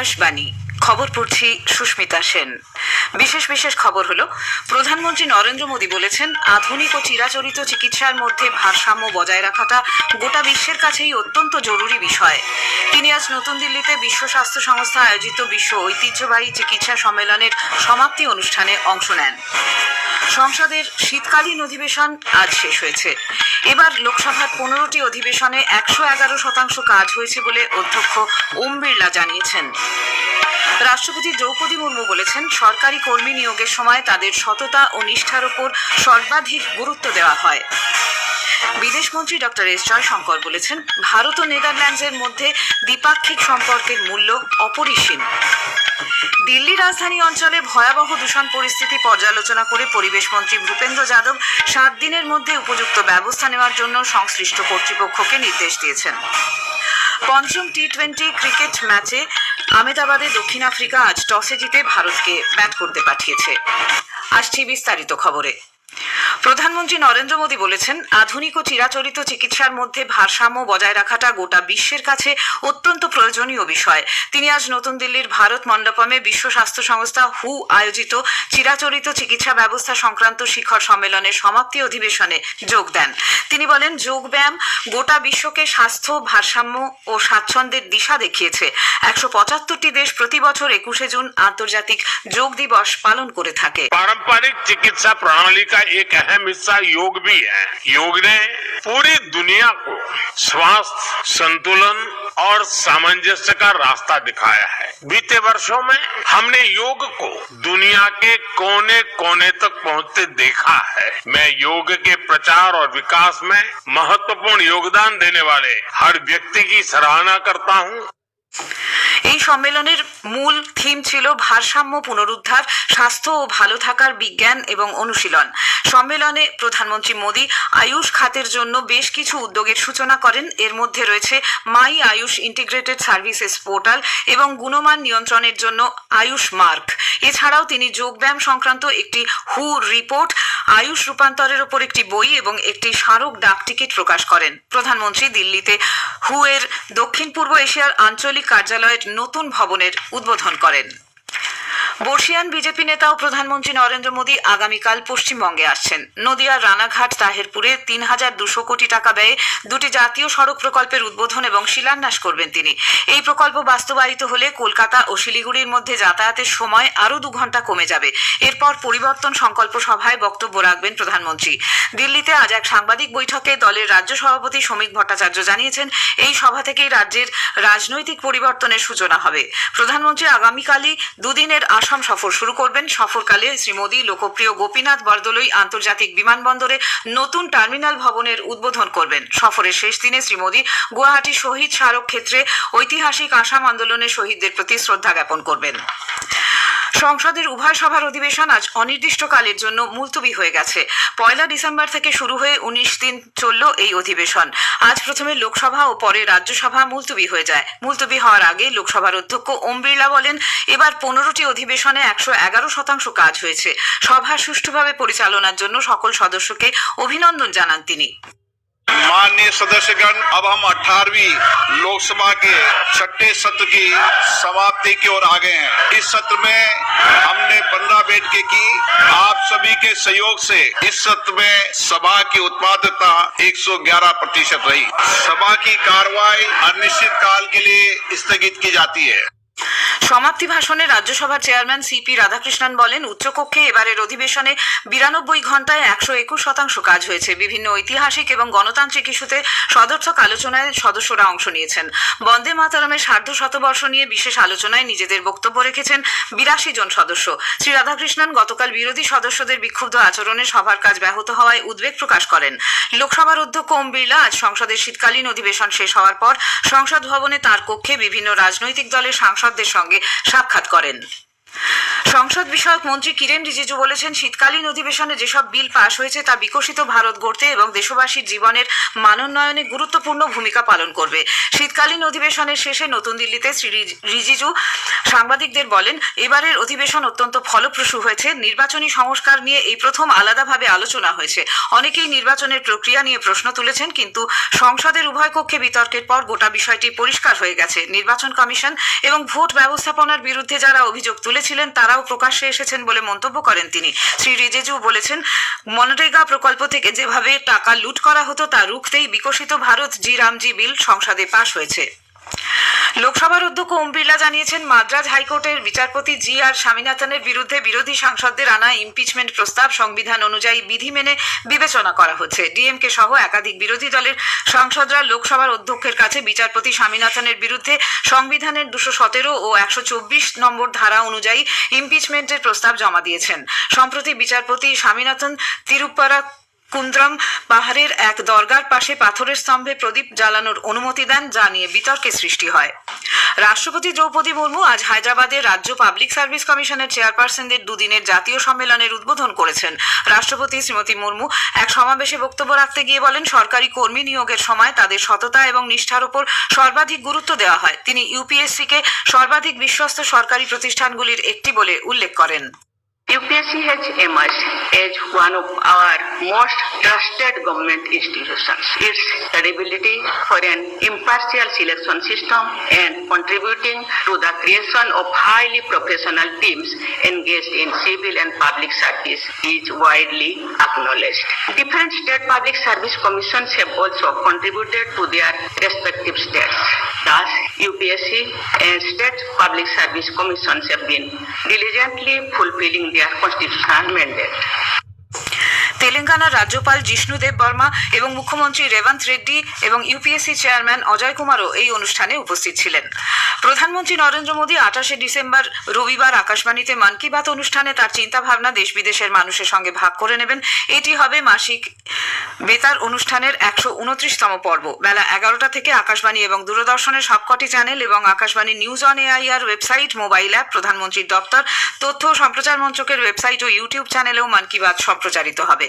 আকাশবাণী। খবর পড়ছি সুস্মিতা সেন। বিশেষ বিশেষ খবর হলো, প্রধানমন্ত্রী নরেন্দ্র মোদী বলেছেন, আধুনিক ও চিরাচরিত চিকিৎসার মধ্যে ভারসাম্য বজায় রাখাটা গোটা বিশ্বের কাছেই অত্যন্ত জরুরি বিষয়। তিনি আজ নতুন দিল্লিতে বিশ্ব স্বাস্থ্য সংস্থা আয়োজিত বিশ্ব ঐতিহ্যবাহী চিকিৎসা সম্মেলনের সমাপ্তি অনুষ্ঠানে অংশ নেন। সংসদের শীতকালীন অধিবেশন আজ শেষ হয়েছে। এবার লোকসভার পনেরোটি অধিবেশনে একশো এগারো শতাংশ কাজ হয়েছে বলে অধ্যক্ষ ওম বিড়লা জানিয়েছেন। রাষ্ট্রপতি দ্রৌপদী মুর্মু বলেছেন, সরকারি কর্মী নিয়োগের সময় তাদের সততা ও নিষ্ঠার ওপর সর্বাধিক গুরুত্ব দেওয়া হয়। বিদেশমন্ত্রী ডক্টর এস জয়শঙ্কর বলেছেন, ভারত ও নেদারল্যান্ডসের মধ্যে দ্বিপাক্ষিক সম্পর্কের মূল্য অপরিসীম। দিল্লি রাজধানী অঞ্চলে ভয়াবহ দূষণ পরিস্থিতি পর্যালোচনা করে পরিবেশ মন্ত্রী ভূপেন্দ্র যাদব সাত দিনের মধ্যে উপযুক্ত ব্যবস্থা নেওয়ার জন্য সংশ্লিষ্ট কর্তৃপক্ষকে নির্দেশ দিয়েছেন। পঞ্চম টি টোয়েন্টি ক্রিকেট ম্যাচে আমেদাবাদে দক্ষিণ আফ্রিকা আজ টসে জিতে ভারতকে ব্যাট করতে পাঠিয়েছে। আসছি বিস্তারিত খবরে। প্রধানমন্ত্রী নরেন্দ্র মোদী বলেছেন আধুনিক ও চিরাচরিত চিকিৎসার মধ্যে ভারসাম্য বজায় রাখাটা গোটা বিশ্বের কাছে অত্যন্ত প্রয়োজনীয় বিষয় তিনি আজ নতুন দিল্লির ভারত মণ্ডপমে বিশ্ব স্বাস্থ্য সংস্থা হু আয়োজিত চিরাচরিত চিকিৎসা ব্যবস্থা সংক্রান্ত শিখর সম্মেলনের সমাপ্তি অধিবেশনে যোগ দেন তিনি বলেন যোগব্যায়াম গোটা বিশ্বকে স্বাস্থ্য ভারসাম্য ও স্বাচ্ছন্দ্যের দিশা দেখিয়েছে একশো পঁচাত্তরটি দেশ প্রতি বছর একুশে জুন আন্তর্জাতিক যোগ দিবস পালন করে থাকে पारंपरिक चिकित्सा प्रणाली का एक अहम हिस्सा योग भी है। योग ने पूरी दुनिया को स्वास्थ्य, संतुलन और सामंजस्य का रास्ता दिखाया है। बीते वर्षों में हमने योग को दुनिया के कोने कोने तक पहुँचते देखा है। मैं योग के प्रचार और विकास में महत्वपूर्ण योगदान देने वाले हर व्यक्ति की सराहना करता हूँ। এই সম্মেলনের মূল থিম ছিল ভারসাম্য পুনরুদ্ধার, স্বাস্থ্য ও ভালো থাকার বিজ্ঞান এবং অনুশীলন। সম্মেলনে প্রধানমন্ত্রী মোদী আয়ুষ খাতের জন্য বেশ কিছু উদ্যোগের সূচনা করেন। এর মধ্যে রয়েছে my Ayush integrated services portal এবং গুণমান নিয়ন্ত্রণের জন্য আয়ুষ মার্ক। এছাড়াও তিনি যোগব্যায়াম সংক্রান্ত একটি হু রিপোর্ট, আয়ুষ রূপান্তরের ওপর একটি বই এবং একটি স্মারক ডাক টিকিট প্রকাশ করেন। প্রধানমন্ত্রী দিল্লিতে হু এর দক্ষিণ পূর্ব এশিয়ার আঞ্চলিক কার্যালয়ের নতুন ভবনের উদ্বোধন করেন। বর্ষিয়ান বিজেপি নেতা ও প্রধানমন্ত্রী নরেন্দ্র মোদী আগামীকাল পশ্চিমবঙ্গে আসছেন। নদিয়ার রানাঘাট, তাহেরপুরে তিন হাজার দুশো কোটি টাকা ব্যয়ে দুটি জাতীয় সড়ক প্রকল্পের উদ্বোধন এবং শিলান্যাস করবেন তিনি। এই প্রকল্প বাস্তবায়িত হলে কলকাতা ও শিলিগুড়ির মধ্যে যাতায়াতের সময় আরও দু ঘণ্টা কমে যাবে। এরপর পরিবর্তন সংকল্প সভায় বক্তব্য রাখবেন প্রধানমন্ত্রী। দিল্লিতে আজ এক সাংবাদিক বৈঠকে দলের রাজ্য সভাপতি শ্রমিক ভট্টাচার্য জানিয়েছেন, এই সভা থেকেই রাজ্যের রাজনৈতিক পরিবর্তনের সূচনা হবে। প্রধানমন্ত্রী আগামীকালই দুদিনের আসাম সফর শুরু করবেন সফরকালে শ্রী মোদী, লোকপ্রিয় গোপীনাথ বরদলৈ আন্তর্জাতিক বিমানবন্দরে নতুন টার্মিনাল ভবনের উদ্বোধন করবেন। সফরের শেষ দিনে শ্রী মোদী গুয়াহাটি শহীদ স্মারক ক্ষেত্রে ঐতিহাসিক আসাম আন্দোলনের শহীদদের প্রতি শ্রদ্ধা জ্ঞাপন করবেন। সংসদের উভয় সভার অধিবেশন আজ অনির্দিষ্টকালের জন্য মুলতবি হয়ে গেছে। পয়লা ডিসেম্বর থেকে শুরু হয়ে উনিশ দিন চলল এই অধিবেশন। আজ প্রথমে লোকসভা ও পরে রাজ্যসভা মুলতবি হয়ে যায়। মুলতবি হওয়ার আগে লোকসভার অধ্যক্ষ ওম বিড়লা বলেন, এবার পনেরোটি অধিবেশনে একশো এগারো শতাংশ কাজ হয়েছে। সভা সুষ্ঠুভাবে পরিচালনার জন্য সকল সদস্যকে অভিনন্দন জানান তিনি। माननीय सदस्यगण, अब हम 18वीं लोकसभा के छठे सत्र की समाप्ति की ओर आ गए हैं। इस सत्र में हमने 15 बैठकें की। आप सभी के सहयोग से इस सत्र में सभा की उत्पादकता 111 प्रतिशत रही। सभा की कार्रवाई अनिश्चित काल के लिए स्थगित की जाती है। সমাপ্তি ভাষণে রাজ্যসভার চেয়ারম্যান সিপি রাধাকৃষ্ণন বলেন, উচ্চকক্ষে এবারের অধিবেশনে বিরানব্বই ঘন্টায় একশো একুশ শতাংশ কাজ হয়েছে। বিভিন্ন ঐতিহাসিক এবং গণতান্ত্রিক ইস্যুতে সদর্থক আলোচনায় সদস্যরা অংশ নিয়েছেন। বন্দে মাতারমের সার্ধ শতবর্ষ নিয়ে বিশেষ আলোচনায় নিজেদের বক্তব্য রেখেছেন বিরাশি জন সদস্য। শ্রী রাধাকৃষ্ণন গতকাল বিরোধী সদস্যদের বিক্ষুব্ধ আচরণে সভার কাজ ব্যাহত হওয়ায় উদ্বেগ প্রকাশ করেন। লোকসভার অধ্যক্ষ ওম বিড়লা আজ সংসদের শীতকালীন অধিবেশন শেষ হওয়ার পর সংসদ ভবনে তার কক্ষে বিভিন্ন রাজনৈতিক দলের সাংসদদের সঙ্গে সাক্ষাৎ করেন। সংসদ বিষয়ক মন্ত্রী কিরেন রিজিজু বলেছেন, শীতকালীন অধিবেশনে যেসব বিল পাশ হয়েছে তা বিকশিত ভারত গড়তে এবং দেশবাসীর জীবনের মানোন্নয়নে গুরুত্বপূর্ণ ভূমিকা পালন করবে। শীতকালীন অধিবেশনের শেষে নতুন দিল্লিতে শ্রী রিজিজু সাংবাদিকদের বলেন, এবারের অধিবেশন অত্যন্ত ফলপ্রসূ হয়েছে। নির্বাচনী সংস্কার নিয়ে এই প্রথম আলাদাভাবে আলোচনা হয়েছে। অনেকেই নির্বাচনের প্রক্রিয়া নিয়ে প্রশ্ন তুলেছেন, কিন্তু সংসদের উভয় কক্ষে বিতর্কের পর গোটা বিষয়টি পরিষ্কার হয়ে গেছে। নির্বাচন কমিশন এবং ভোট ব্যবস্থাপনার বিরুদ্ধে যারা অভিযোগ তুলেছিলেন তারাও প্রকাশ্যে এসেছেন বলে মন্তব্য করেন তিনি। শ্রী রিজিজু বলেছেন, মনরেগা প্রকল্প থেকে যেভাবে টাকা লুট করা হতো, তা রুখতেই বিকশিত ভারত জি রামজি বিল সংসদে পাশ হয়েছে। লোকসভার অধ্যক্ষ ওম বিড়লা জানিয়েছেন, মাদ্রাজ হাইকোর্টের বিচারপতি জি আর স্বামীনাথনের বিরুদ্ধে বিরোধী সাংসদদের আনা ইমপিচমেন্ট প্রস্তাব সংবিধান অনুযায়ী বিধি মেনে বিবেচনা করা হচ্ছে। ডিএমকে সহ একাধিক বিরোধী দলের সাংসদরা লোকসভার অধ্যক্ষের কাছে বিচারপতি স্বামীনাথনের বিরুদ্ধে সংবিধানের দুশো সতেরো ও একশো চব্বিশ নম্বর ধারা অনুযায়ী ইমপিচমেন্টের প্রস্তাব জমা দিয়েছেন। সম্প্রতি বিচারপতি স্বামীনাথন তিরুপারা কুন্দ্রম পাহাড়ের এক দরগার পাশে পাথরের স্তম্ভে প্রদীপ জ্বালানোর অনুমতি দেন, যা নিয়ে বিতর্কের সৃষ্টি হয়। রাষ্ট্রপতি দ্রৌপদী মুর্মু আজ হায়দ্রাবাদের রাজ্য পাবলিক সার্ভিস কমিশনের চেয়ারপারসনদের দুদিনের জাতীয় সম্মেলনের উদ্বোধন করেছেন। রাষ্ট্রপতি শ্রীমতী মুর্মু এক সমাবেশে বক্তব্য রাখতে গিয়ে বলেন, সরকারি কর্মী নিয়োগের সময় তাদের সততা এবং নিষ্ঠার উপর সর্বাধিক গুরুত্ব দেওয়া হয়। তিনি ইউপিএসসিকে সর্বাধিক বিশ্বস্ত সরকারি প্রতিষ্ঠানগুলির একটি বলে উল্লেখ করেন। UPSC has emerged as one of our most trusted government institutions. Its credibility for an impartial selection system and contributing to the creation of highly professional teams engaged in civil and public service is widely acknowledged. Different state public service commissions have also contributed to their respective states. Thus, UPSC and state public service commissions have been diligently fulfilling their constitutional mandate. তেলেঙ্গানার রাজ্যপাল জিষ্ণুদেব বর্মা এবং মুখ্যমন্ত্রী রেবন্ত রেড্ডি এবং UPSC chairman Ajay কুমারও এই অনুষ্ঠানে উপস্থিত ছিলেন। প্রধানমন্ত্রী নরেন্দ্র মোদী আঠাশে ডিসেম্বর রবিবার আকাশবাণীতে মন কি বাত অনুষ্ঠানে তার চিন্তাভাবনা দেশ বিদেশের মানুষের সঙ্গে ভাগ করে নেবেন। এটি হবে মাসিক বেতার অনুষ্ঠানের একশো উনত্রিশতম পর্ব। বেলা এগারোটা থেকে আকাশবাণী এবং দূরদর্শনের সবকটি চ্যানেল এবং Akashvani news on AIR website, mobile app, প্রধানমন্ত্রীর দপ্তর, তথ্য সম্প্রচার মন্ত্রকের ওয়েবসাইট ও ইউটিউব চ্যানেলেও মন কি বাত সম্প্রচারিত হবে।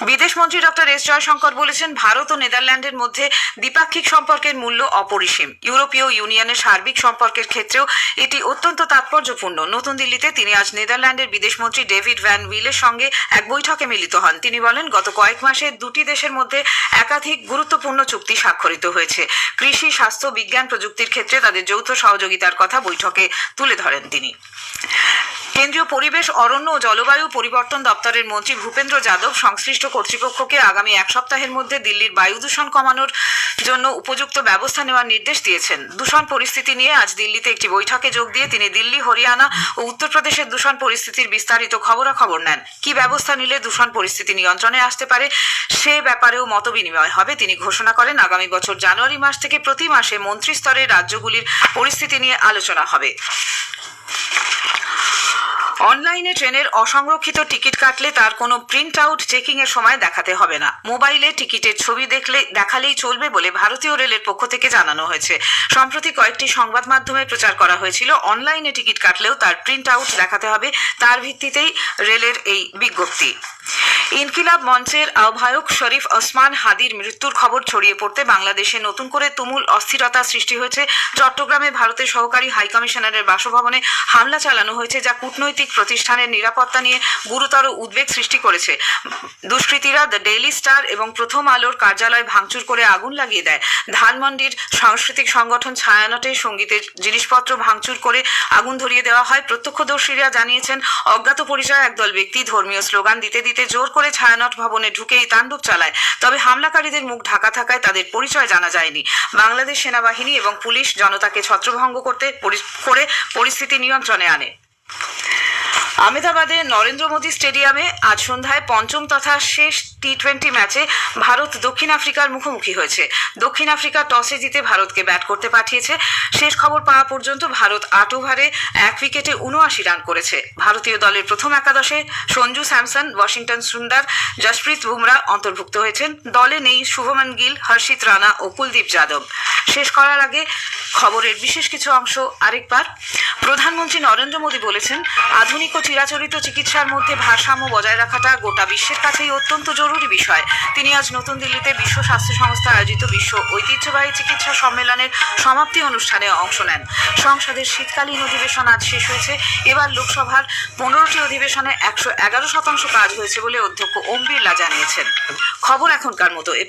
বিদেশমন্ত্রী ডক্টর এস জয়শঙ্কর বলেছেন, ভারত ও নেদারল্যান্ডের মধ্যে দ্বিপাক্ষিক সম্পর্কের মূল্য অপরিসীম। ইউরোপীয় ইউনিয়নের সার্বিক সম্পর্কের ক্ষেত্রেও এটি অত্যন্ত তাৎপর্যপূর্ণ। নতুন দিল্লিতে তিনি আজ নেদারল্যান্ডের বিদেশমন্ত্রী ডেভিড ভ্যান উইলের সঙ্গে এক বৈঠকে মিলিত হন। তিনি বলেন, গত কয়েক মাসে দুটি দেশের মধ্যে একাধিক গুরুত্বপূর্ণ চুক্তি স্বাক্ষরিত হয়েছে। কৃষি, স্বাস্থ্য, বিজ্ঞান প্রযুক্তির ক্ষেত্রে তাদের যৌথ সহযোগিতার কথা বৈঠকে তুলে ধরেন তিনি। কেন্দ্রীয় পরিবেশ, অরণ্য ও জলবায়ু পরিবর্তন দপ্তরের মন্ত্রী ভূপেন্দ্র যাদব সংশ্লিষ্ট কর্তৃপক্ষকে আগামী এক সপ্তাহের মধ্যে দিল্লির বায়ু দূষণ কমানোর জন্য উপযুক্ত ব্যবস্থা নেওয়ার নির্দেশ দিয়েছেন। দূষণ পরিস্থিতি নিয়ে আজ দিল্লিতে একটি বৈঠকে যোগ দিয়ে তিনি দিল্লি, হরিয়ানা ও উত্তরপ্রদেশের দূষণ পরিস্থিতির বিস্তারিত খবরাখবর নেন। কি ব্যবস্থা নিলে দূষণ পরিস্থিতি নিয়ন্ত্রণে আসতে পারে সে ব্যাপারেও মতবিনিময় হবে তিনি ঘোষণা করেন। আগামী বছর জানুয়ারি মাস থেকে প্রতি মাসে মন্ত্রী স্তরের রাজ্যগুলির পরিস্থিতি নিয়ে আলোচনা হবে। অনলাইনে ট্রেনের অসংরক্ষিত টিকিট কাটলে তার কোনো প্রিন্ট আউট চেকিং এর সময় দেখাতে হবে না। মোবাইলে টিকিটের ছবি দেখলে, দেখালেই চলবে বলে ভারতীয় রেলের পক্ষ থেকে জানানো হয়েছে। সম্প্রতি কয়েকটি সংবাদ মাধ্যমে প্রচার করা হয়েছিল, অনলাইনে টিকিট কাটলেও তার প্রিন্ট আউট দেখাতে হবে। তার ভিত্তিতেই রেলের এই বিজ্ঞপ্তি। ইনকিলাব মঞ্চের আহ্বায়ক শরীফ ওসমান হাদির মৃত্যুর খবর ছড়িয়ে পড়তে বাংলাদেশে নতুন করে তুমুল অস্থিরতা সৃষ্টি হয়েছে। চট্টগ্রামে ভারতের সহকারী হাই কমিশনারের বাসভবনে হামলা চালানো হয়েছে যা কূটনৈতিক প্রতিষ্ঠানের নিরাপত্তা নিয়ে গুরুতর উদ্বেগ সৃষ্টি করেছে। দুষ্কৃতীরা দ্য ডেইলি স্টার এবং প্রথম আলোর কার্যালয় ভাঙচুর করে আগুন লাগিয়ে দেয়। ধানমন্ডির সাংস্কৃতিক সংগঠন ছায়ানটে সঙ্গীতের জিনিসপত্র ভাঙচুর করে আগুন ধরিয়ে দেওয়া হয়। প্রত্যক্ষদর্শীরা জানিয়েছেন, অজ্ঞাত পরিচয় একদল ব্যক্তি ধর্মীয় স্লোগান দিতে দিতে জোর করে ছায়ানট ভবনে ঢুকে এই তাণ্ডব চালায়। তবে হামলাকারীদের মুখ ঢাকা থাকায় তাদের পরিচয় জানা যায়নি। বাংলাদেশ সেনাবাহিনী এবং পুলিশ জনতাকে ছত্রভঙ্গ করতে করে পরিস্থিতি নিয়ন্ত্রণে আনে। আহমেদাবাদে নরেন্দ্র মোদী স্টেডিয়ামে আজ সন্ধ্যায় পঞ্চম তথা শেষ টি টোয়েন্টি ম্যাচে ভারত দক্ষিণ আফ্রিকার মুখোমুখি হয়েছে। দক্ষিণ আফ্রিকা টসে জিতে ভারতকে ব্যাট করতে পাঠিয়েছে। শেষ খবর পাওয়া পর্যন্ত ভারত আট ওভারে এক উইকেটে উনআশি রান করেছে। ভারতীয় দলের প্রথম একাদশে সঞ্জু স্যামসন, ওয়াশিংটন সুন্দর জসপ্রীত বুমরা অন্তর্ভুক্ত হয়েছেন। দলে নেই শুভমন গিল, হর্ষিত রানা ও কুলদীপ যাদব। শেষ করার আগে খবরের বিশেষ কিছু অংশ আরেকবার। প্রধানমন্ত্রী নরেন্দ্র মোদী বলেছেন, আধুনিক ও চিরাচরিত চিকিৎসার মধ্যে ভারসাম্য বজায় রাখাটা গোটা বিশ্বের কাছেই অত্যন্ত জরুরি বিষয়। তিনি আজ নতুন দিল্লিতে বিশ্ব স্বাস্থ্য সংস্থা আয়োজিত বিশ্ব ঐতিহ্যবাহী চিকিৎসা সম্মেলনের সমাপ্তি অনুষ্ঠানে অংশ নেন। সংসদের শীতকালীন অধিবেশন আজ শেষ হয়েছে। এবার লোকসভার পনেরোটি অধিবেশনে একশো এগারো শতাংশ কাজ হয়েছে বলে অধ্যক্ষ ওম বিড়লা জানিয়েছেন। খবর এখনকার মতো। এ